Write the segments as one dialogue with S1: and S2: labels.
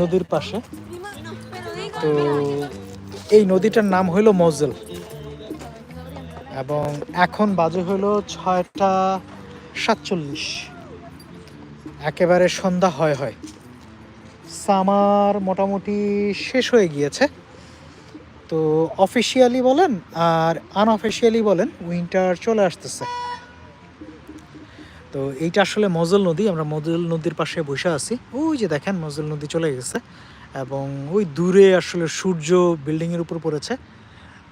S1: নদীর পাশে। তো এই নদীটার নাম হলো মজেল। এবং এখন বাজে হলো ছয়টা সাতচল্লিশ। একেবারে সন্ধ্যা হয় হয়। সামার মোটামুটি শেষ হয়ে গিয়েছে। তো অফিসিয়ালি বলেন আর আনঅফিসিয়ালি বলেন উইন্টার চলে আসতেছে। তো এইটা আসলে মজল নদী, আমরা মজল নদীর পাশে বসে আছি। ওই যে দেখেন, মজল নদী চলে গেছে এবং ওই দূরে আসলে সূর্য বিল্ডিংয়ের উপর পড়েছে।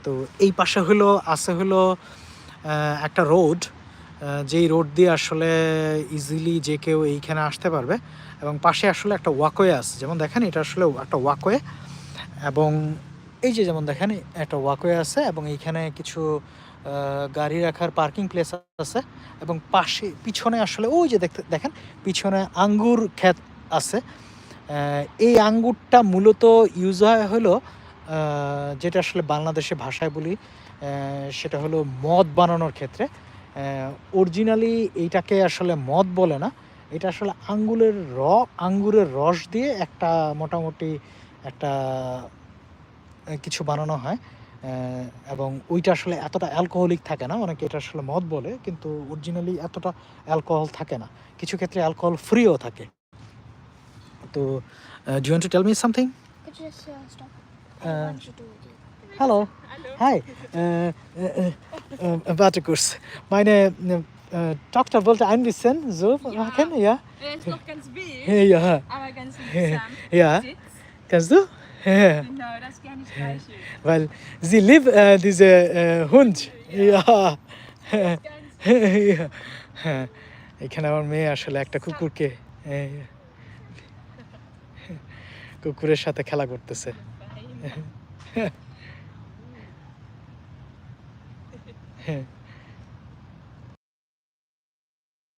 S1: তো এই পাশে হলো, আছে হলো একটা রোড যেই রোড দিয়ে আসলে ইজিলি যে কেউ এইখানে আসতে পারবে এবং পাশে আসলে একটা ওয়াকওয়ে আছে। যেমন দেখেন, এটা আসলে একটা ওয়াকওয়ে এবং এই যে যেমন দেখেন, একটা ওয়াকওয়ে আছে এবং এইখানে কিছু গাড়ি রাখার পার্কিং প্লেস আছে এবং পাশে, পিছনে আসলে ওই যে দেখতে, দেখেন, পিছনে আঙ্গুর ক্ষেত আছে। এই আঙ্গুরটা মূলত ইউজ হয় হলো যেটা আসলে বাংলাদেশে ভাষায় বলি সেটা হলো মদ বানানোর ক্ষেত্রে। অরিজিনালি এইটাকে আসলে মদ বলে না, এটা আসলে আঙ্গুরের র, আঙ্গুরের রস দিয়ে একটা মোটামুটি একটা কিছু বানানো হয়। এবং ওইটা আসলে এতটা অ্যালকোহলিক থাকে না অনেকে এটা আসলে মদ বলে কিন্তু অরিজিনালি এতটা অ্যালকোহল থাকে না। কিছু ক্ষেত্রে অ্যালকোহল ফ্রিও থাকে। তো do you to tell me something hello
S2: hi butter course মাইনে ডক্টর
S1: বলতে
S2: আইন দিচ্ছেন জো
S1: ইয়া
S2: ইয়া
S1: ইয়া কেন
S2: Genau, das gerne streicheln.
S1: Weil sie liebt äh, diese äh, Hund. Ja. ja. এখানে আমার মেয়ে আসলে একটা কুকুরকে কুকুরের সাথে খেলা করতেছে হ্যাঁ